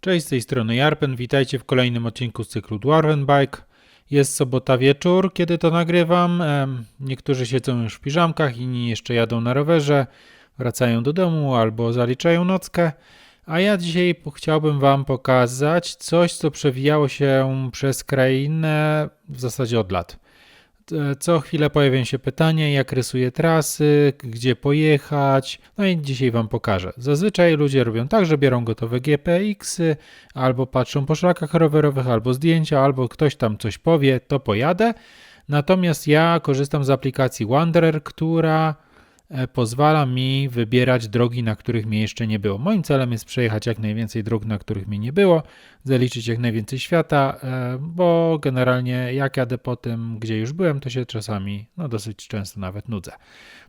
Cześć, z tej strony Jarpen, witajcie w kolejnym odcinku z cyklu Dwarven Bike. Jest sobota wieczór, kiedy to nagrywam. Niektórzy siedzą już w piżamkach, inni jeszcze jadą na rowerze, wracają do domu albo zaliczają nockę. A ja dzisiaj chciałbym Wam pokazać coś, co przewijało się przez krainę w zasadzie od lat. E, Co chwilę pojawiają się pytania, jak rysuję trasy, gdzie pojechać. No i dzisiaj Wam pokażę. Zazwyczaj ludzie robią tak, że biorą gotowe GPX-y, albo patrzą po szlakach rowerowych, albo zdjęcia, albo ktoś tam coś powie, to pojadę. Natomiast ja korzystam z aplikacji Wanderer, która pozwala mi wybierać drogi, na których mnie jeszcze nie było. Moim celem jest przejechać jak najwięcej dróg, na których mnie nie było, zaliczyć jak najwięcej świata, e, bo generalnie jak jadę po tym, gdzie już byłem, to się czasami, no dosyć często nawet nudzę.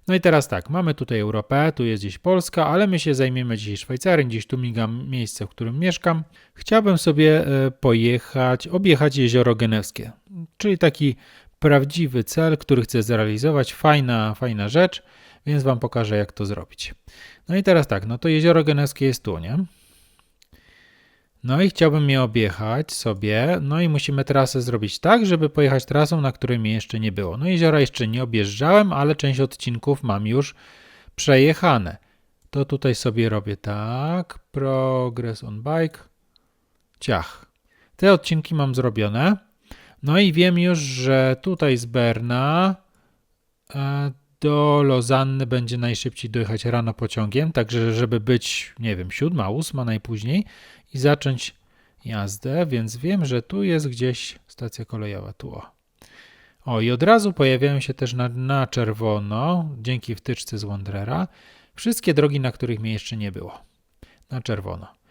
No i teraz tak, mamy tutaj Europę, tu jest gdzieś Polska, ale my się zajmiemy dzisiaj Szwajcarią, gdzieś tu migam miejsce, w którym mieszkam. Chciałbym sobie e, pojechać, objechać jezioro Genewskie, czyli taki prawdziwy cel, który chcę zrealizować, fajna, fajna rzecz, więc Wam pokażę jak to zrobić. No i teraz tak, no to jezioro Genewskie jest tu, nie? No i chciałbym je objechać sobie, no i musimy trasę zrobić tak, żeby pojechać trasą, na której mnie jeszcze nie było. No jeziora jeszcze nie objeżdżałem, ale część odcinków mam już przejechane. To tutaj sobie robię tak, progress on bike, ciach. Te odcinki mam zrobione. No i wiem już, że tutaj z Berna e, do Lozanny będzie najszybciej dojechać rano pociągiem, także żeby być, nie wiem, siódma, ósma najpóźniej i zacząć jazdę, więc wiem, że tu jest gdzieś stacja kolejowa, tu o. O i od razu pojawiają się też na, na czerwono, dzięki wtyczce z Wanderera, wszystkie drogi, na których mnie jeszcze nie było. Na czerwono.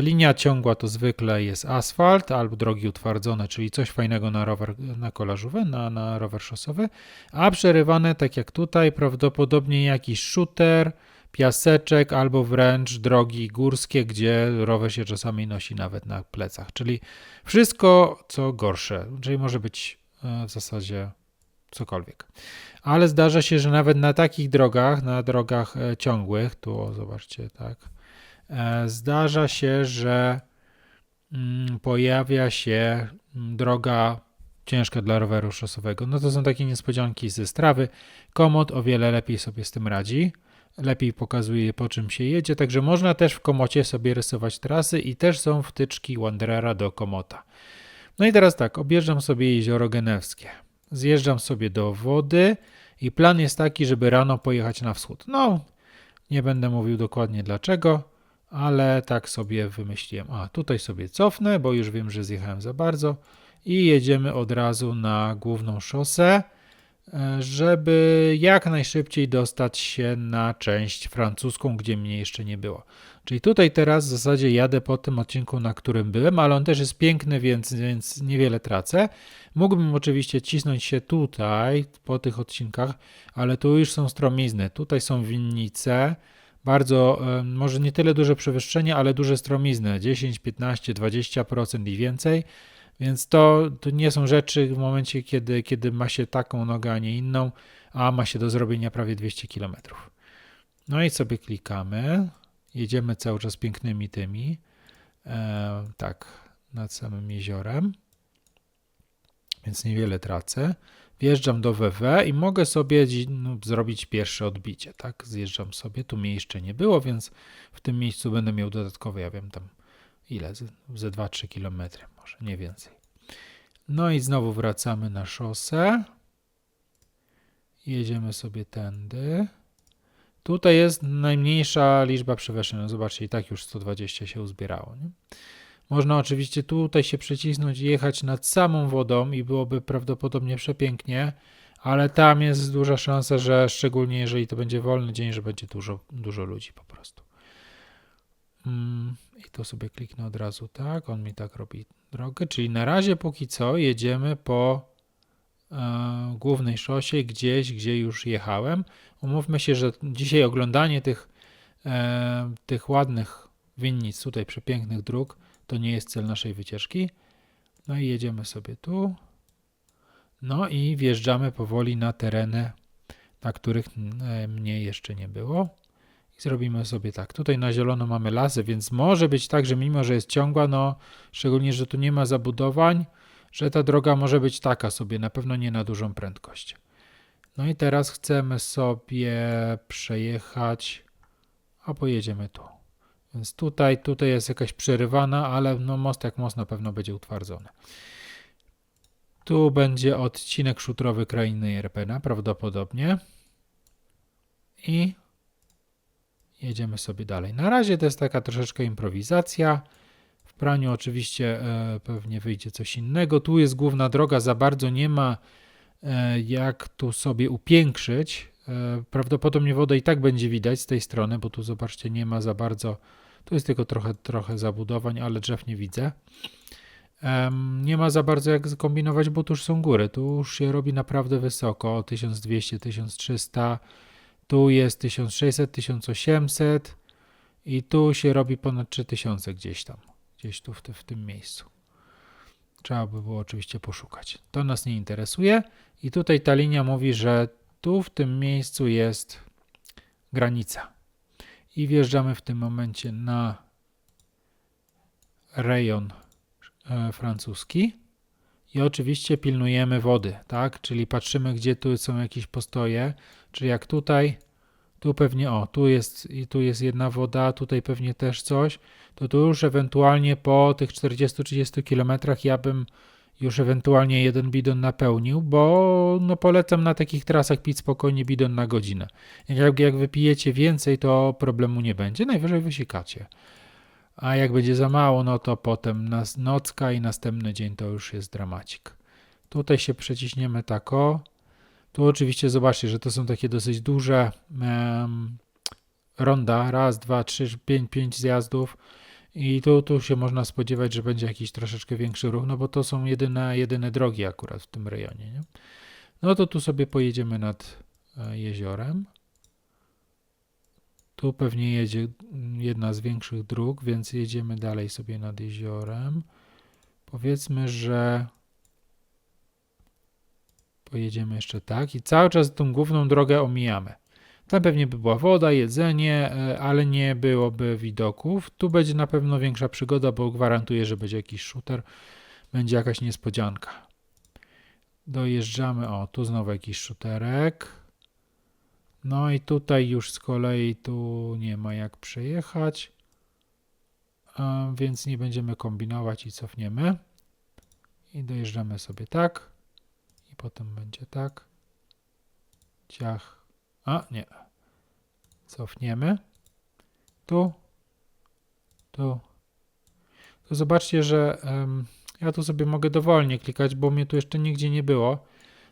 Linia ciągła to zwykle jest asfalt albo drogi utwardzone, czyli coś fajnego na rower, na kolażówę, na, na rower szosowy, a przerywane, tak jak tutaj, prawdopodobnie jakiś shooter, piaseczek albo wręcz drogi górskie, gdzie rower się czasami nosi nawet na plecach. Czyli wszystko, co gorsze, czyli może być e, w zasadzie cokolwiek. Ale zdarza się, że nawet na takich drogach, na drogach e, ciągłych, tu zobaczcie, tak, zdarza się, że mm, pojawia się mm, droga ciężka dla roweru szosowego. No to są takie niespodzianki ze strawy. Komod o wiele lepiej sobie z tym radzi lepiej pokazuje po czym się jedzie, także można też w komocie sobie rysować trasy i też są wtyczki Wanderera do komota. No i teraz tak, objeżdżam sobie jezioro Genewskie. Zjeżdżam sobie do wody i plan jest taki, żeby rano pojechać na wschód. No, nie będę mówił dokładnie dlaczego, ale tak sobie wymyśliłem. A, tutaj sobie cofnę, bo już wiem, że zjechałem za bardzo i jedziemy od razu na główną szosę e, żeby jak najszybciej dostać się na część francuską, gdzie mnie jeszcze nie było. Czyli tutaj teraz w zasadzie jadę po tym odcinku, na którym byłem, ale on też jest piękny, więc, więc niewiele tracę. Mógłbym oczywiście cisnąć się tutaj, po tych odcinkach, ale tu już są stromizny, tutaj są winnice, bardzo, może nie tyle duże przewyższenie, ale duże stromizny, 10, 15, 20% i więcej. Więc to, to nie są rzeczy w momencie, kiedy, kiedy ma się taką nogę, a nie inną, a ma się do zrobienia prawie 200 km. No i sobie klikamy. Jedziemy cały czas pięknymi tymi. E, tak, nad samym jeziorem. Więc niewiele tracę. Wjeżdżam do WW i mogę sobie no, zrobić pierwsze odbicie. Tak, zjeżdżam sobie. Tu mnie jeszcze nie było, więc w tym miejscu będę miał dodatkowe, ja wiem tam ile, ze 2-3 km, może nie więcej. No i znowu wracamy na szosę. Jedziemy sobie tędy. Tutaj jest najmniejsza liczba przewyższeń. No zobaczcie, i tak już 120 się uzbierało. Nie? Można oczywiście tutaj się przycisnąć i jechać nad samą wodą i byłoby prawdopodobnie przepięknie, ale tam jest duża szansa, że szczególnie jeżeli to będzie wolny dzień, że będzie dużo, dużo ludzi po prostu. Mm, I to sobie kliknę od razu tak, on mi tak robi drogę, czyli na razie póki co jedziemy po e, głównej szosie gdzieś, gdzie już jechałem. Umówmy się, że dzisiaj oglądanie tych, e, tych ładnych winnic, tutaj przepięknych dróg, to nie jest cel naszej wycieczki. No i jedziemy sobie tu. No i wjeżdżamy powoli na tereny, na których e, mnie jeszcze nie było. I zrobimy sobie tak. Tutaj na zielono mamy lasy, więc może być tak, że mimo, że jest ciągła, no szczególnie, że tu nie ma zabudowań, że ta droga może być taka sobie, na pewno nie na dużą prędkość. No i teraz chcemy sobie przejechać, a pojedziemy tu. Więc tutaj, tutaj jest jakaś przerywana, ale no most jak most na pewno będzie utwardzony. Tu będzie odcinek szutrowy krainy Jerpena prawdopodobnie. I jedziemy sobie dalej. Na razie to jest taka troszeczkę improwizacja. W praniu oczywiście e, pewnie wyjdzie coś innego. Tu jest główna droga, za bardzo nie ma e, jak tu sobie upiększyć. E, prawdopodobnie wodę i tak będzie widać z tej strony, bo tu zobaczcie, nie ma za bardzo. Tu jest tylko trochę, trochę zabudowań, ale drzew nie widzę. Nie ma za bardzo jak skombinować, bo tu już są góry. Tu już się robi naprawdę wysoko 1200, 1300. Tu jest 1600, 1800 i tu się robi ponad 3000 gdzieś tam, gdzieś tu w, te, w tym miejscu. Trzeba by było oczywiście poszukać. To nas nie interesuje i tutaj ta linia mówi, że tu w tym miejscu jest granica. I wjeżdżamy w tym momencie na rejon e, francuski. I oczywiście pilnujemy wody, tak? Czyli patrzymy, gdzie tu są jakieś postoje. Czyli jak tutaj, tu pewnie, o, tu jest, i tu jest jedna woda, tutaj pewnie też coś, to tu już ewentualnie po tych 40-30 kilometrach ja bym już ewentualnie jeden bidon napełnił, bo no polecam na takich trasach pić spokojnie bidon na godzinę. Jak, jak wypijecie więcej, to problemu nie będzie, najwyżej wysikacie. A jak będzie za mało, no to potem nas nocka i następny dzień to już jest dramacik. Tutaj się przeciśniemy tak o. Tu oczywiście zobaczcie, że to są takie dosyć duże um, ronda. Raz, dwa, trzy, pięć, pięć zjazdów. I tu, tu się można spodziewać, że będzie jakiś troszeczkę większy ruch, no bo to są jedyne, jedyne drogi akurat w tym rejonie. Nie? No to tu sobie pojedziemy nad e, jeziorem. Tu pewnie jedzie jedna z większych dróg, więc jedziemy dalej sobie nad jeziorem. Powiedzmy, że pojedziemy jeszcze tak i cały czas tą główną drogę omijamy. Tam pewnie by była woda, jedzenie, e, ale nie byłoby widoków. Tu będzie na pewno większa przygoda, bo gwarantuję, że będzie jakiś shooter, będzie jakaś niespodzianka. Dojeżdżamy, o tu znowu jakiś shooterek. No i tutaj już z kolei tu nie ma jak przejechać, więc nie będziemy kombinować i cofniemy. I dojeżdżamy sobie tak. I potem będzie tak. Ciach. A, nie. Cofniemy. Tu. Tu. To zobaczcie, że um, ja tu sobie mogę dowolnie klikać, bo mnie tu jeszcze nigdzie nie było.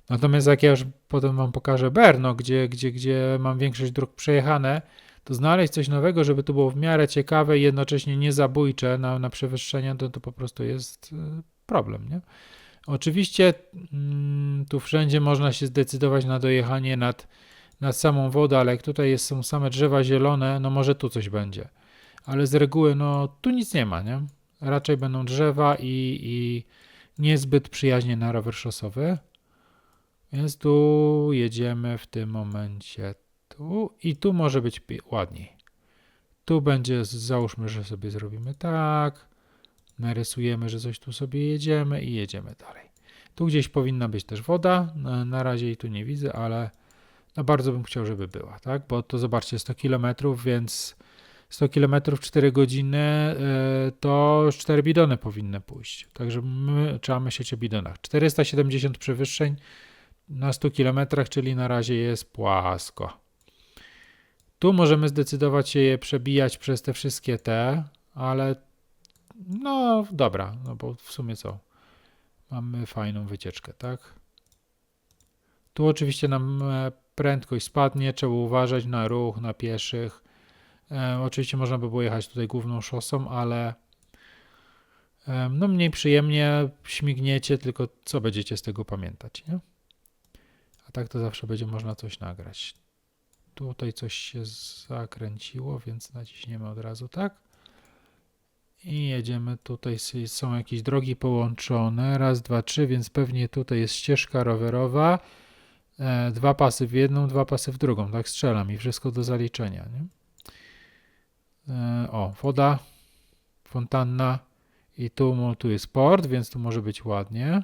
Natomiast jak ja już potem wam pokażę Berno, gdzie, gdzie, gdzie mam większość dróg przejechane, to znaleźć coś nowego, żeby to było w miarę ciekawe i jednocześnie niezabójcze na, na przewyższenia, to, to po prostu jest e, problem, nie? Oczywiście mm, tu wszędzie można się zdecydować na dojechanie nad, nad samą wodę, ale jak tutaj jest, są same drzewa zielone, no może tu coś będzie. Ale z reguły, no tu nic nie ma, nie? Raczej będą drzewa i, i niezbyt przyjaźnie na rower szosowy. Więc tu jedziemy w tym momencie tu i tu może być ładniej. Tu będzie, załóżmy, że sobie zrobimy tak, narysujemy, że coś tu sobie jedziemy i jedziemy dalej. Tu gdzieś powinna być też woda, na, na razie jej tu nie widzę, ale no bardzo bym chciał, żeby była, tak? Bo to zobaczcie, 100 km, więc 100 km 4 godziny yy, to 4 bidony powinny pójść. Także my trzeba myśleć o bidonach. 470 przewyższeń na 100 km, czyli na razie jest płasko. Tu możemy zdecydować się je przebijać przez te wszystkie te, ale no dobra, no bo w sumie co? Mamy fajną wycieczkę, tak? Tu oczywiście nam e, prędkość spadnie, trzeba uważać na ruch, na pieszych. E, oczywiście można by było jechać tutaj główną szosą, ale e, no mniej przyjemnie śmigniecie, tylko co będziecie z tego pamiętać, nie? A tak to zawsze będzie można coś nagrać. Tutaj coś się zakręciło, więc naciśniemy od razu tak. I jedziemy tutaj, są jakieś drogi połączone, raz, dwa, trzy, więc pewnie tutaj jest ścieżka rowerowa, e, dwa pasy w jedną, dwa pasy w drugą, tak strzelam i wszystko do zaliczenia, nie? E, o, woda, fontanna i tu, tu jest port, więc tu może być ładnie.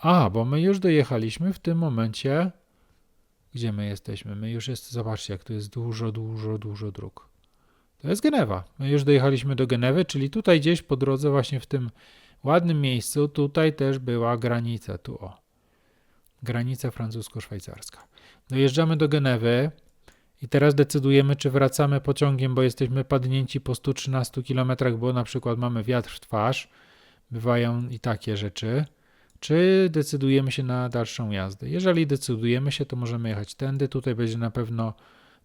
A, bo my już dojechaliśmy w tym momencie, gdzie my jesteśmy? My już jest, zobaczcie, jak tu jest dużo, dużo, dużo dróg. To jest Genewa. My już dojechaliśmy do Genewy, czyli tutaj gdzieś po drodze, właśnie w tym ładnym miejscu, tutaj też była granica. Tu o. Granica francusko-szwajcarska. Dojeżdżamy do Genewy i teraz decydujemy, czy wracamy pociągiem, bo jesteśmy padnięci po 113 km, bo na przykład mamy wiatr w twarz. Bywają i takie rzeczy. Czy decydujemy się na dalszą jazdę? Jeżeli decydujemy się, to możemy jechać tędy. Tutaj będzie na pewno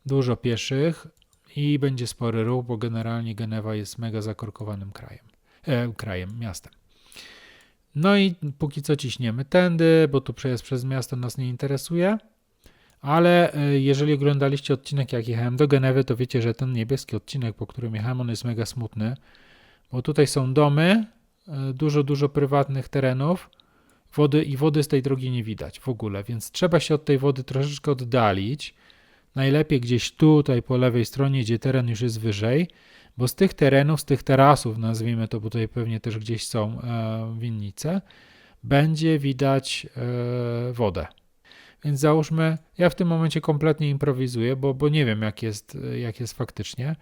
dużo pieszych i będzie spory ruch, bo generalnie Genewa jest mega zakorkowanym krajem, e, krajem, miastem. No i póki co ciśniemy tędy, bo tu przejazd przez miasto nas nie interesuje. Ale e, jeżeli oglądaliście odcinek, jak jechałem do Genewy, to wiecie, że ten niebieski odcinek, po którym jechałem, on jest mega smutny, bo tutaj są domy, e, dużo, dużo prywatnych terenów, wody i wody z tej drogi nie widać w ogóle, więc trzeba się od tej wody troszeczkę oddalić. Najlepiej gdzieś tutaj po lewej stronie, gdzie teren już jest wyżej, bo z tych terenów, z tych tarasów, nazwijmy to, bo tutaj pewnie też gdzieś są e, winnice, będzie widać e, wodę. Więc załóżmy, ja w tym momencie kompletnie improwizuję, bo, bo nie wiem jak jest, jak jest faktycznie.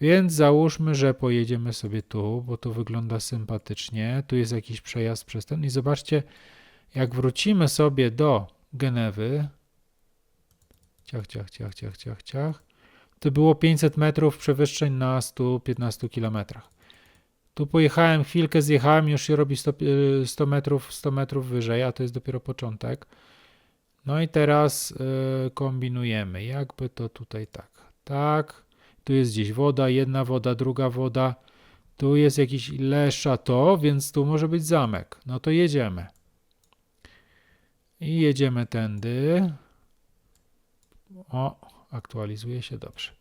Więc załóżmy, że pojedziemy sobie tu, bo to wygląda sympatycznie. Tu jest jakiś przejazd przez ten i zobaczcie, jak wrócimy sobie do Genewy, ciach, ciach, ciach, ciach, ciach, ciach, to było 500 metrów przewyższeń na 115 kilometrach. Tu pojechałem chwilkę, zjechałem, już się robi 100, y, 100 metrów, 100 metrów wyżej, a to jest dopiero początek. No i teraz y, kombinujemy, jakby to tutaj tak, tak, tu jest gdzieś woda, jedna woda, druga woda, tu jest jakiś Le Chateau, więc tu może być zamek. No to jedziemy. I jedziemy tędy. O, aktualizuje się dobrze.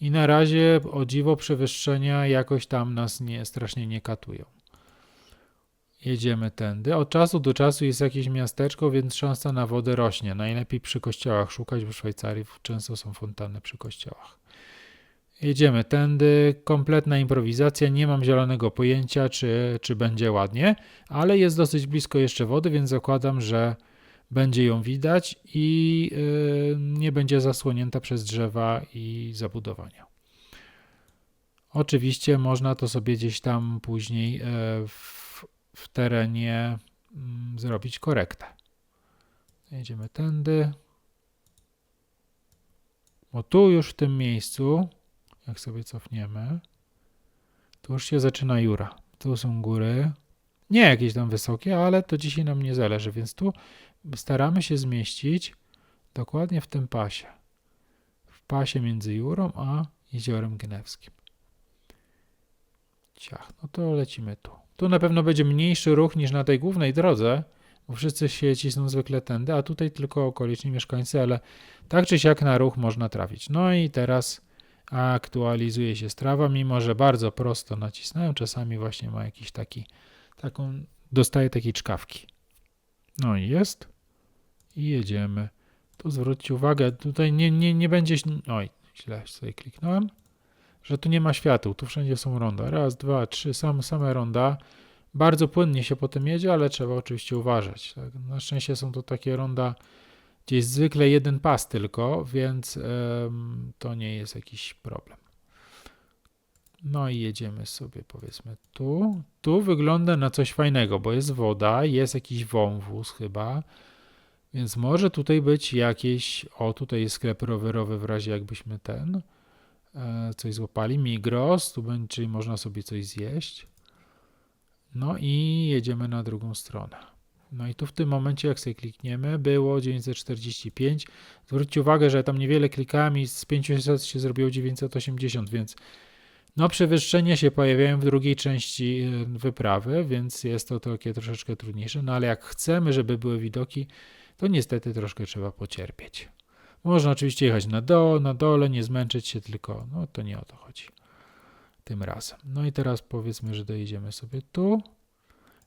I na razie o dziwo przewyższenia jakoś tam nas nie, strasznie nie katują. Jedziemy tędy. Od czasu do czasu jest jakieś miasteczko, więc szansa na wodę rośnie. Najlepiej przy kościołach szukać, bo w Szwajcarii często są fontanny przy kościołach. Jedziemy tędy. Kompletna improwizacja. Nie mam zielonego pojęcia, czy, czy będzie ładnie, ale jest dosyć blisko jeszcze wody, więc zakładam, że będzie ją widać i yy, nie będzie zasłonięta przez drzewa i zabudowania. Oczywiście można to sobie gdzieś tam później yy, w, w terenie mm, zrobić korektę. Jedziemy tędy. Bo tu już w tym miejscu, jak sobie cofniemy, tu już się zaczyna Jura. Tu są góry. Nie jakieś tam wysokie, ale to dzisiaj nam nie zależy, więc tu staramy się zmieścić dokładnie w tym pasie. W pasie między Jurą a Jeziorem Genewskim. Ciach, no to lecimy tu. Tu na pewno będzie mniejszy ruch niż na tej głównej drodze, bo wszyscy się cisną zwykle tędy, a tutaj tylko okoliczni mieszkańcy, ale tak czy siak na ruch można trafić. No i teraz aktualizuje się strawa, mimo że bardzo prosto nacisnąłem, czasami właśnie ma jakiś taki, taką, dostaje takiej czkawki. No i jest. I jedziemy. Tu zwróćcie uwagę, tutaj nie, nie, nie będzie, oj, źle sobie kliknąłem, że tu nie ma świateł, tu wszędzie są ronda. Raz, dwa, trzy, same, same ronda. Bardzo płynnie się potem jedzie, ale trzeba oczywiście uważać. Tak? Na szczęście są to takie ronda, gdzie jest zwykle jeden pas tylko, więc em, to nie jest jakiś problem. No i jedziemy sobie powiedzmy tu. Tu wygląda na coś fajnego, bo jest woda, jest jakiś wąwóz chyba, więc może tutaj być jakieś, o tutaj jest sklep rowerowy w razie jakbyśmy ten e, coś złapali, Migros, tu będzie, czyli można sobie coś zjeść. No i jedziemy na drugą stronę. No i tu w tym momencie, jak sobie klikniemy, było 945. Zwróćcie uwagę, że tam niewiele klikałem i z 500 się zrobiło 980, więc no przewyższenia się pojawiają w drugiej części e, wyprawy, więc jest to takie troszeczkę trudniejsze, no ale jak chcemy, żeby były widoki, to niestety troszkę trzeba pocierpieć. Można oczywiście jechać na dole, na dole, nie zmęczyć się, tylko no to nie o to chodzi. tym razem. No i teraz powiedzmy, że dojedziemy sobie tu.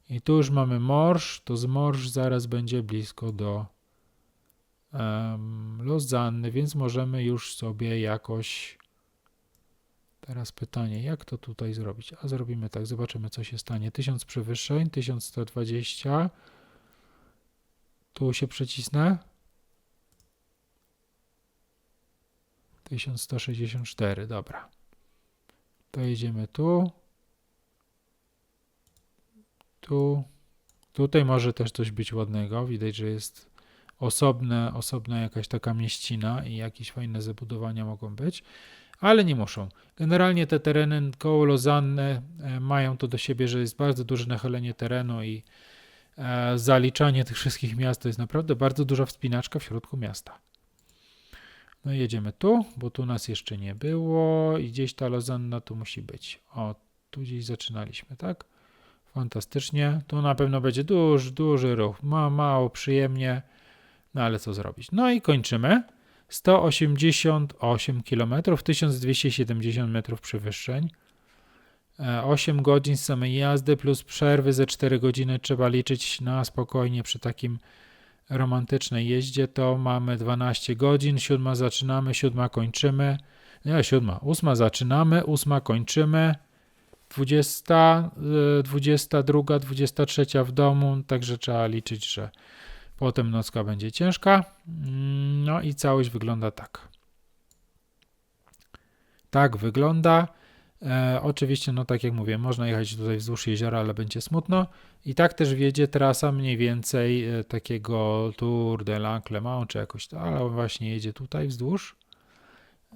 I tu już mamy morsz, to z morsz zaraz będzie blisko do um, Lozanny, więc możemy już sobie jakoś. Teraz pytanie, jak to tutaj zrobić? A zrobimy tak, zobaczymy co się stanie. 1000 przewyższeń, 1120. Tu się przycisnę. 1164, dobra. To jedziemy tu. Tu. Tutaj może też coś być ładnego. Widać, że jest osobne, osobna jakaś taka mieścina i jakieś fajne zabudowania mogą być, ale nie muszą. Generalnie te tereny koło Lozanny e, mają to do siebie, że jest bardzo duże nachylenie terenu i zaliczanie tych wszystkich miast to jest naprawdę bardzo duża wspinaczka w środku miasta. No jedziemy tu, bo tu nas jeszcze nie było i gdzieś ta Lozanna tu musi być. O, tu gdzieś zaczynaliśmy, tak? Fantastycznie. Tu na pewno będzie duży, duży ruch. Ma, mało przyjemnie, no ale co zrobić? No i kończymy. 188 km, 1270 metrów przewyższeń. 8 godzin samej jazdy plus przerwy ze 4 godziny trzeba liczyć na spokojnie przy takim romantycznej jeździe to mamy 12 godzin, 7 zaczynamy, 7 kończymy. Nie, 7, 8 zaczynamy, 8 kończymy. 20, 22, 23 w domu, także trzeba liczyć, że potem nocka będzie ciężka. No i całość wygląda tak. Tak wygląda. E, oczywiście, no tak jak mówię, można jechać tutaj wzdłuż jeziora, ale będzie smutno. I tak też wiedzie trasa mniej więcej e, takiego Tour de la czy jakoś to, ale on właśnie jedzie tutaj wzdłuż.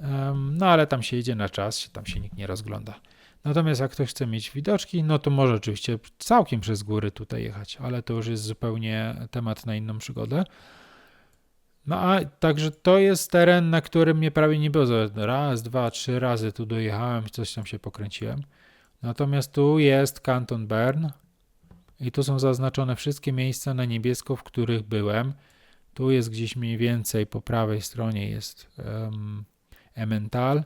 E, no ale tam się jedzie na czas, tam się nikt nie rozgląda. Natomiast jak ktoś chce mieć widoczki, no to może oczywiście całkiem przez góry tutaj jechać, ale to już jest zupełnie temat na inną przygodę. No a także to jest teren, na którym mnie prawie nie było. Raz, dwa, trzy razy tu dojechałem, coś tam się pokręciłem. Natomiast tu jest kanton Bern i tu są zaznaczone wszystkie miejsca na niebiesko, w których byłem. Tu jest gdzieś mniej więcej po prawej stronie jest um, Emmental.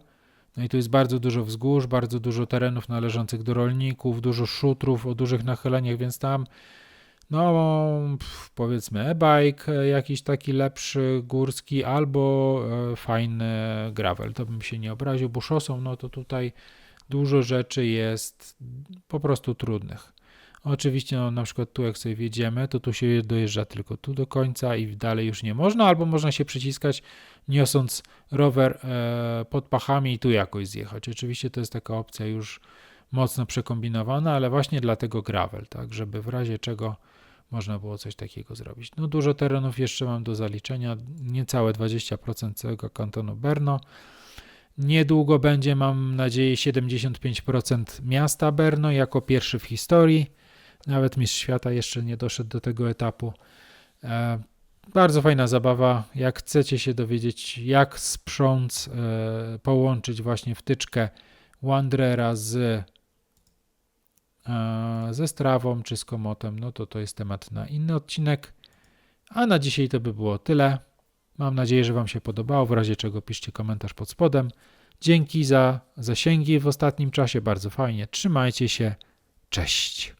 No i tu jest bardzo dużo wzgórz, bardzo dużo terenów należących do rolników, dużo szutrów o dużych nachyleniach, więc tam no powiedzmy e-bike e, jakiś taki lepszy, górski albo e, fajny gravel, to bym się nie obraził, bo szosą no to tutaj dużo rzeczy jest po prostu trudnych. Oczywiście no, na przykład tu jak sobie wjedziemy, to tu się dojeżdża tylko tu do końca i dalej już nie można, albo można się przyciskać niosąc rower e, pod pachami i tu jakoś zjechać. Oczywiście to jest taka opcja już mocno przekombinowana, ale właśnie dlatego gravel, tak, żeby w razie czego można było coś takiego zrobić. No dużo terenów jeszcze mam do zaliczenia, niecałe 20% całego kantonu Berno. Niedługo będzie, mam nadzieję, 75% miasta Berno jako pierwszy w historii. Nawet mistrz świata jeszcze nie doszedł do tego etapu. E, bardzo fajna zabawa. Jak chcecie się dowiedzieć, jak sprząc e, połączyć właśnie wtyczkę Wanderera z ze strawą czy z komotem, no to to jest temat na inny odcinek. A na dzisiaj to by było tyle. Mam nadzieję, że Wam się podobało. W razie czego piszcie komentarz pod spodem. Dzięki za zasięgi w ostatnim czasie, bardzo fajnie. Trzymajcie się. Cześć.